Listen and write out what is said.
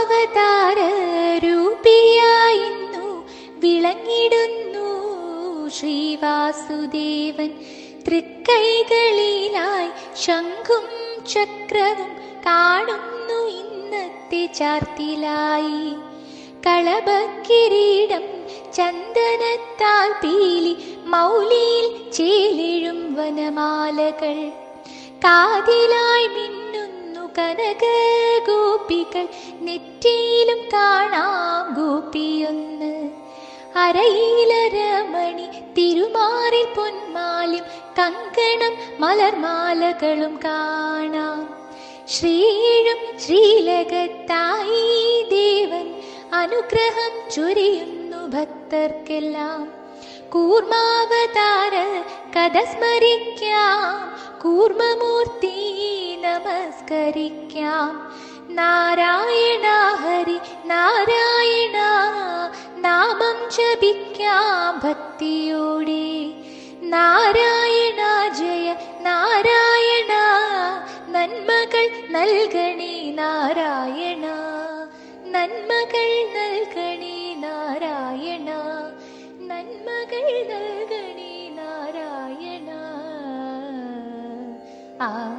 കൂർമാവതാര രൂപിയായിന്നു വിളങ്ങിടുന്നു ശ്രീവാസുദേവൻ. തൃക്കൈകളിലായി ശംഖും ചക്രവും കാണുന്നു ഇന്നത്തെ ചാർത്തിലായി. കളഭക്കിരീടം ചന്ദനത്താൽ പീലി മൗലിയിൽ ചേലിഴും വനമാലകൾ. കാതിലായി മിന്നുന്നു കനക ഗോപികൾ നെറ്റിയിലും കാണാം ഗോപിയൊന്ന്. അരയിലരമണി തിരുമാറിൽ പൊന്മാലും കങ്കണം മലർമാലകളും കാണാം. ശ്രീഴും ശ്രീലകത്തായി ദേവൻ അനുഗ്രഹം ചൊരിയുന്നു ഭക്തർക്കെല്ലാം. കൂർമാവതാര കഥ സ്മരിക്കാം കൂർമ്മമൂർത്തി നമസ്കരിക്കാം. നാരായണ ഹരി നാരായണ നാമം ജപിക്കാം ഭക്തിയോടെ. നാരായണ ജയ നാരായണ നന്മകൾ നൽകണേ നാരായണ. നന്മകൾ നൽകണേ നാരായണ. നന്മകൾ നൽകണേ നാരായണ. ആ